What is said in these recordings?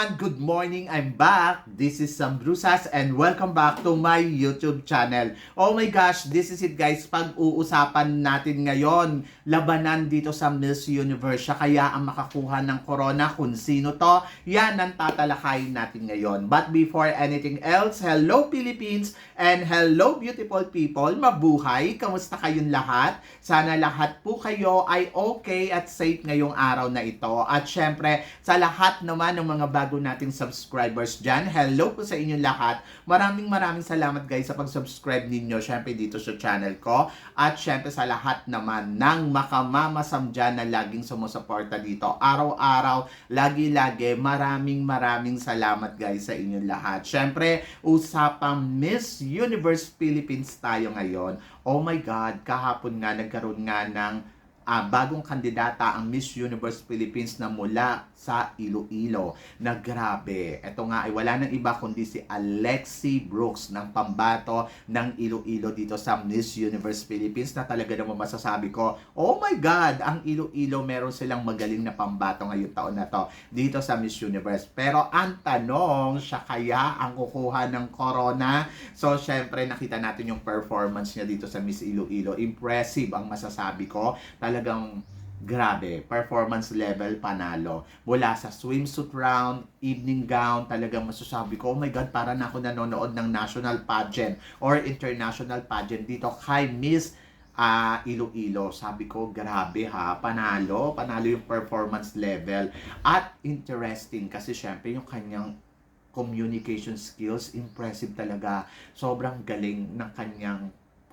Everyone! Good morning! I'm back. This is Sam Brusas and welcome back to my YouTube channel. Oh my gosh, this is it guys. Pag-uusapan natin ngayon, labanan dito sa Miss Universe. Siya kaya ang makakuha ng corona kung sino to. Yan ang tatalakayin natin ngayon. But before anything else, hello Philippines and hello beautiful people. Mabuhay! Kamusta kayong lahat? Sana lahat po kayo ay okay at safe ngayong araw na ito. At syempre, sa lahat naman ng mga bago nating subscribers dyan, hello po sa inyong lahat. Maraming maraming salamat guys sa pag-subscribe ninyo syempre dito sa channel ko. At syempre sa lahat naman ng makamamasam dyan na laging sumusuporta dito. Araw-araw, lagi-lagi, maraming maraming salamat guys sa inyong lahat. Syempre, usapang Miss Universe Philippines tayo ngayon. Oh my God, kahapon nga nagkaroon nga ng ah, bagong kandidata ang Miss Universe Philippines na mula sa Iloilo na grabe. Ito nga ay wala nang iba kundi si Alexi Brooks ng Pambato ng Iloilo dito sa Miss Universe Philippines na talaga naman masasabi ko, oh my God, ang Iloilo meron silang magaling na pambato ngayong taon na to dito sa Miss Universe. Pero ang tanong, siya kaya ang kukuha ng corona? So, syempre, nakita natin yung performance niya dito sa Miss Iloilo. Impressive ang masasabi ko. Talagang grabe, performance level panalo. Mula sa swimsuit round, evening gown, talagang masasabi ko, oh my God, para na ako nanonood ng national pageant or international pageant dito kay Miss ah Iloilo. Sabi ko, grabe ha, panalo, panalo yung performance level. At interesting kasi syempre yung kanyang communication skills, impressive talaga. Sobrang galing ng kanyang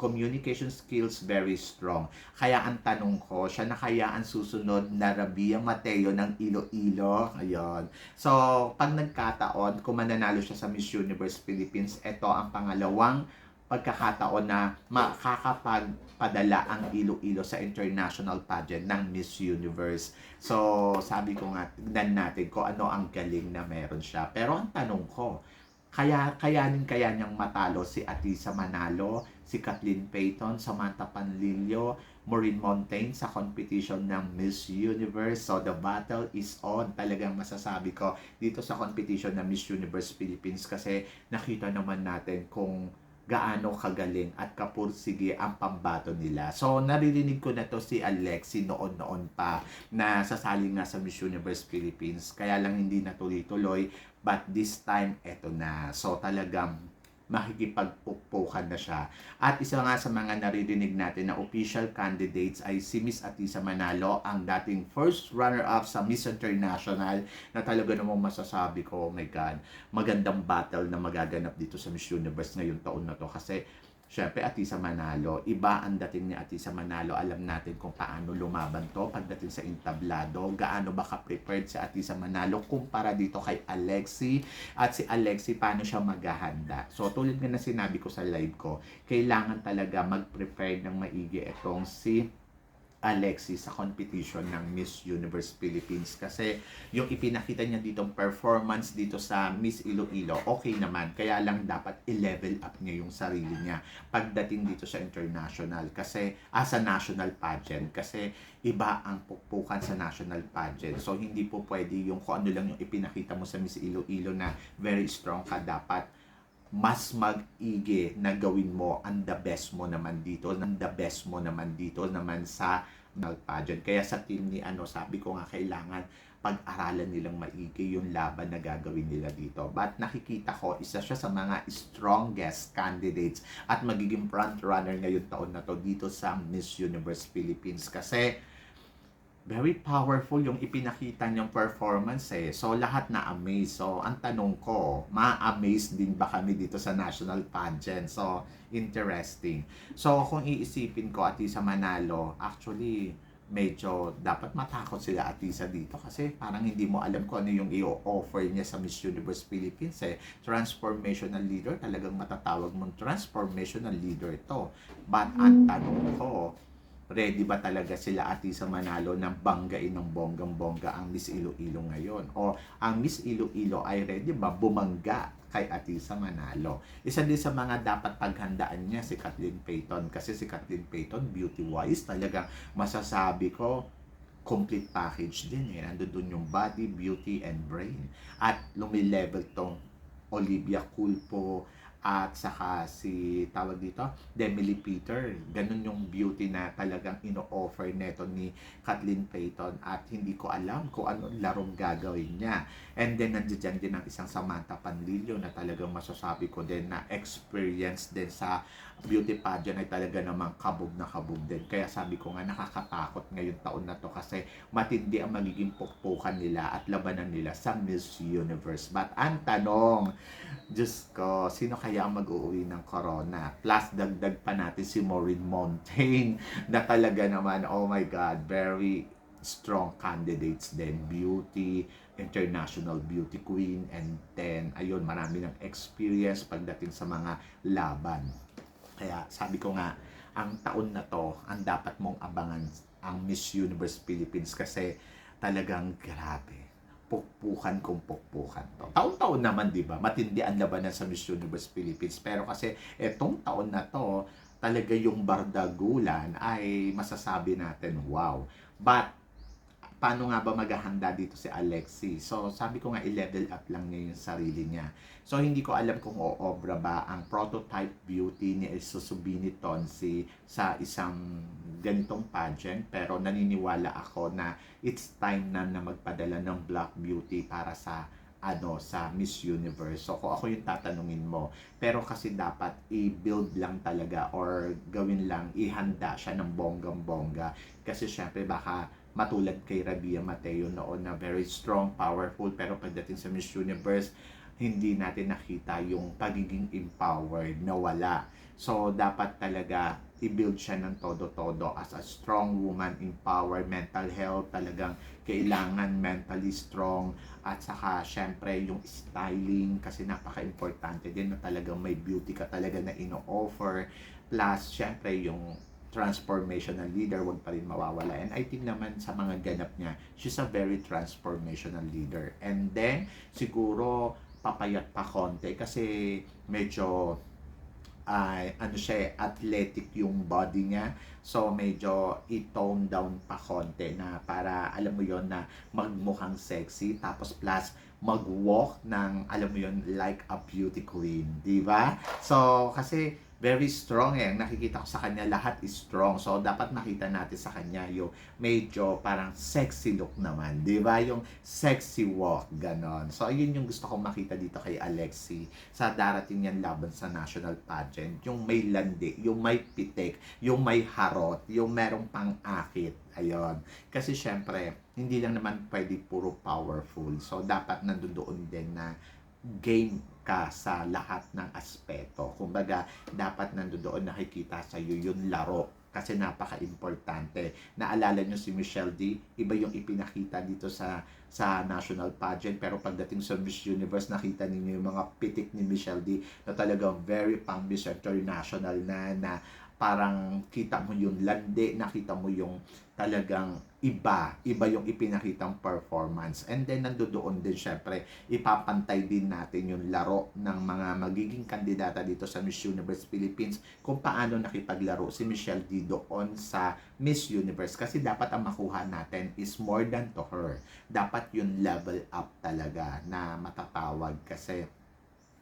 communication skills very strong. Kaya ang tanong ko, siya na kaya ang susunod na Rabia Mateo ng Iloilo? Ayun. So, pag nagkataon, kung mananalo siya sa Miss Universe Philippines, ito ang pangalawang pagkakataon na makakapagpadala ang Iloilo sa international pageant ng Miss Universe. So, sabi ko nga, tignan natin kung ano ang galing na meron siya. Pero ang tanong ko, kaya kayanin kaya niyang matalo si Atisa Manalo, si Kathleen Payton, Samantha Panlilio, Maureen Montaigne sa competition ng Miss Universe. So the battle is on. Talagang masasabi ko dito sa competition ng Miss Universe Philippines kasi nakita naman natin kung gaano kagaling at kapursige ang pambato nila. So, naririnig ko na to si Alexi noon-noon pa na sasali nga sa Miss Universe Philippines. Kaya lang hindi natuloy-tuloy. But this time, eto na. So, talagang makikipagpukpukan na siya. At isa nga sa mga naririnig natin na official candidates ay si Miss Atisa Manalo, ang dating first runner-up sa Miss International na talaga namang masasabi ko, oh my God, magandang battle na magaganap dito sa Miss Universe ngayong taon na to kasi Siyempre, Atisa Manalo, iba ang dating ni Atisa Manalo. Alam natin kung paano lumaban to pagdating sa entablado. Gaano ba ka-prepared si Atisa Manalo kumpara dito kay Alexi. At si Alexi, paano siya maghahanda. So, tulad nga na sinabi ko sa live ko, kailangan talaga mag-prepare ng maigi itong si Alexis sa competition ng Miss Universe Philippines. Kasi yung ipinakita niya ditong performance dito sa Miss Iloilo okay naman. Kaya lang dapat i-level up niya yung sarili niya pagdating dito sa international. Kasi as a national pageant. Kasi iba ang pukpukan sa national pageant. So hindi po pwede yung kung ano lang yung ipinakita mo sa Miss Iloilo na very strong ka dapat mas mag-igi na gawin mo ang the best mo naman dito, ang the best mo naman dito naman sa national pageant. Kaya sa team ni ano, sabi ko nga kailangan pag-aralan nilang maigi yung laban na gagawin nila dito. But nakikita ko, isa siya sa mga strongest candidates at magiging front runner ngayon taon na to dito sa Miss Universe Philippines. Kasi very powerful yung ipinakita niyang performance eh. So, lahat na amaze. So, ang tanong ko, ma-amaze din ba kami dito sa national pageant? So, interesting. So, kung iisipin ko, Atisa Manalo, actually, medyo dapat matakot sila Atisa dito kasi parang hindi mo alam kung ano yung i-offer niya sa Miss Universe Philippines eh. Transformational leader, talagang matatawag mong transformational leader ito. But ang tanong ko, ready ba talaga sila Atisa Manalo na banggain ng bonggang-bongga ang Miss Iloilo ngayon? O ang Miss Iloilo ay ready ba bumangga kay Atisa Manalo? Isa din sa mga dapat paghandaan niya si Kathleen Payton kasi si Kathleen Payton beauty-wise talagang masasabi ko complete package din eh. Nandun dun yung body, beauty, and brain. At lumilevel tong Olivia Culpo at saka si tawag dito Demi Lee Peter. Ganun yung beauty na talagang ino-offer neto ni Kathleen Payton. At hindi ko alam kung ano larong gagawin niya. And then nandiyan din ang isang Samantha Panlilio na talagang masasabi ko din na experience din sa beauty pageant ay talaga namang kabog na kabog din. Kaya sabi ko nga nakakatakot ngayong taon na to kasi matindi ang magiging pukpukan nila at labanan nila sa Miss Universe. But ang tanong Diyos ko, sino kaya ang mag-uwi ng corona? Plus, dagdag pa natin si Maureen Montaigne na talaga naman, oh my God, very strong candidates din. Beauty, international beauty queen, and then, ayun, marami ng experience pagdating sa mga laban. Kaya sabi ko nga, ang taon na to, ang dapat mong abangan ang Miss Universe Philippines kasi talagang grabe pukpukan kung pukpukan to. Taon-taon naman, di ba? Matindi ang labanan sa Miss Universe Philippines. Pero kasi etong taon na to, talaga yung bardagulan ay masasabi natin, wow. But, paano nga ba maghahanda dito si Alexi? So, sabi ko nga, i-level up lang niya yung sarili niya. So, hindi ko alam kung oobra ba ang prototype beauty ni Susubini Tonsi sa isang ganitong pageant. Pero naniniwala ako na it's time na na magpadala ng Black Beauty para sa ano sa Miss Universe. So kung ako yung tatanungin mo, pero kasi dapat i-build lang talaga or gawin lang, ihanda siya ng bonggang-bongga. Kasi syempre baka matulad kay Rabia Mateo noon na very strong, powerful, pero pagdating sa Miss Universe, hindi natin nakita yung pagiging empowered na wala. So, dapat talaga i-build siya ng todo-todo as a strong woman, empowered, mental health, talagang kailangan mentally strong at saka syempre yung styling kasi napaka-importante din na talagang may beauty ka talaga na ino-offer plus syempre yung transformational leader, wag pa rin mawawala. And I think naman sa mga ganap niya, she's a very transformational leader. And then, siguro, papayat pa konti kasi medyo ay ano siya eh, athletic yung body niya. So medyo i-tone down pa konti na para alam mo yon na magmukhang sexy tapos plus mag-walk ng alam mo yon like a beauty queen, di ba? So kasi very strong eh. Nakikita ko sa kanya, lahat is strong. So, dapat makita natin sa kanya yung medyo parang sexy look naman. Di ba? Yung sexy walk, ganon. So, ayun yung gusto kong makita dito kay Alexi sa darating niyan laban sa national pageant. Yung may landi, yung may pitik, yung may harot, yung merong pang-akit. Ayun. Kasi syempre, hindi lang naman pwede puro powerful. So, dapat nandoon din na game ka sa lahat ng aspeto. Kumbaga, dapat nandoon nakikita sa iyo yung laro kasi napaka-importante. Naalala nyo si Michelle D, iba yung ipinakita dito sa sa national pageant pero pagdating sa Miss Universe nakita niyo yung mga pitik ni Michelle D na talagang very pang Miss International na na parang kita mo yung lande, nakita mo yung talagang iba, iba yung ipinakitang performance. And then nandoon din syempre, ipapantay din natin yung laro ng mga magiging kandidata dito sa Miss Universe Philippines kung paano nakipaglaro si Michelle D doon sa Miss Universe. Kasi dapat ang makuha natin is more than to her. Dapat yung level up talaga na matatawag kasi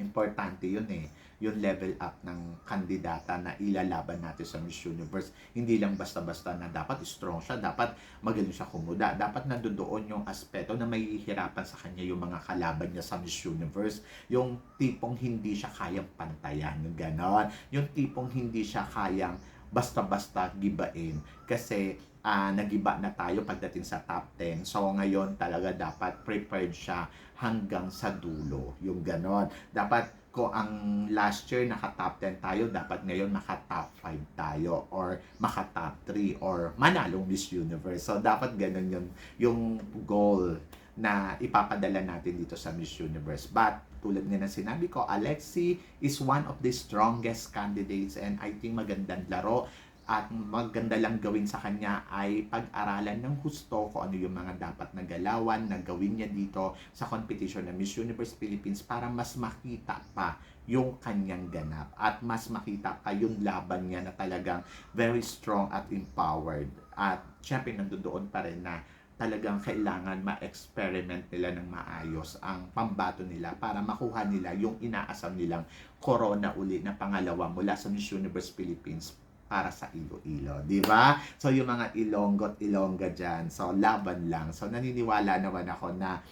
importante yun eh, yung level up ng kandidata na ilalaban natin sa Miss Universe. Hindi lang basta-basta na dapat strong siya, dapat magaling siya kumuda, dapat nandoon yung aspeto na may hihirapan sa kanya yung mga kalaban niya sa Miss Universe. Yung tipong hindi siya kayang pantayan, ganon. Yung tipong hindi siya kayang basta-basta gibain kasi uh, nagiba na tayo pagdating sa top 10. So ngayon talaga dapat prepared siya hanggang sa dulo. Yung ganon. Dapat ko ang last year naka-top 10 tayo, dapat ngayon naka-top 5 tayo or maka-top 3 or manalong Miss Universe. So dapat ganon yun yung goal na ipapadala natin dito sa Miss Universe. But tulad nga ng sinabi ko, Alexi is one of the strongest candidates and I think magandang laro at maganda lang gawin sa kanya ay pag-aralan ng husto kung ano yung mga dapat na galawan na gawin niya dito sa competition ng Miss Universe Philippines para mas makita pa yung kanyang ganap at mas makita pa yung laban niya na talagang very strong at empowered. At syempre nandoon pa rin na talagang kailangan ma-experiment nila ng maayos ang pambato nila para makuha nila yung inaasam nilang corona uli na pangalawa mula sa Miss Universe Philippines para sa Iloilo, di ba? So yung mga Ilonggo at Ilongga dyan, so laban lang. So naniniwala naman ako na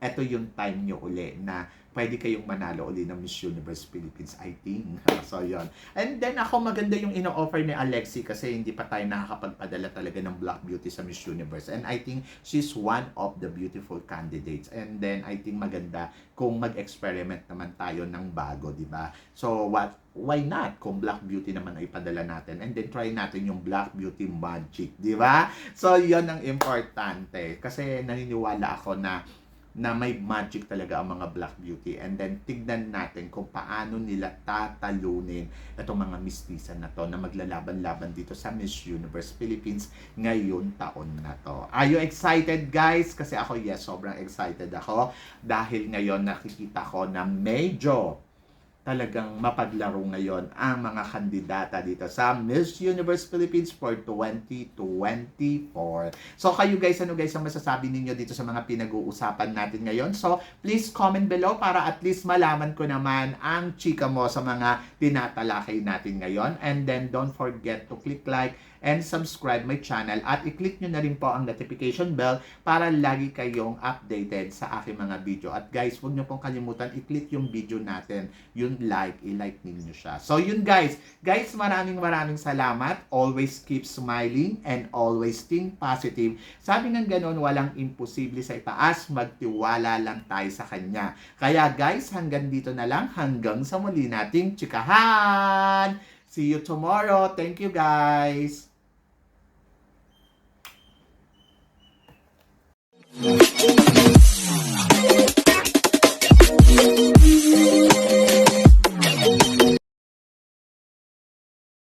eto yung time nyo uli na pwede kayong manalo uli ng Miss Universe Philippines, I think. So, yon And then, ako maganda yung ino-offer ni Alexi kasi hindi pa tayo nakakapagpadala talaga ng Black Beauty sa Miss Universe. And I think she's one of the beautiful candidates. And then, I think maganda kung mag-experiment naman tayo ng bago, di ba? So, what why not kung Black Beauty naman ay padala natin and then try natin yung Black Beauty Magic, di ba? So, yon ang importante kasi naniniwala ako na na may magic talaga ang mga Black Beauty and then tignan natin kung paano nila tatalunin itong mga mistisan na to na maglalaban-laban dito sa Miss Universe Philippines ngayon taon na to. Are you excited guys? Kasi ako yes, sobrang excited ako dahil ngayon nakikita ko na medyo talagang mapaglaro ngayon ang mga kandidata dito sa Miss Universe Philippines for 2024. So kayo guys, ano guys ang masasabi ninyo dito sa mga pinag-uusapan natin ngayon? So please comment below para at least malaman ko naman ang chika mo sa mga tinatalakay natin ngayon. And then don't forget to click like and subscribe my channel at i-click nyo na rin po ang notification bell para lagi kayong updated sa aking mga video. At guys, huwag nyo pong kalimutan i-click yung video natin, yung like, i-like ninyo siya. So yun guys. Guys, maraming maraming salamat. Always keep smiling and always think positive. Sabi ng ganun, walang imposible sa itaas. Magtiwala lang tayo sa kanya. Kaya guys, hanggang dito na lang. Hanggang sa muli nating chikahan. See you tomorrow. Thank you guys. Thank.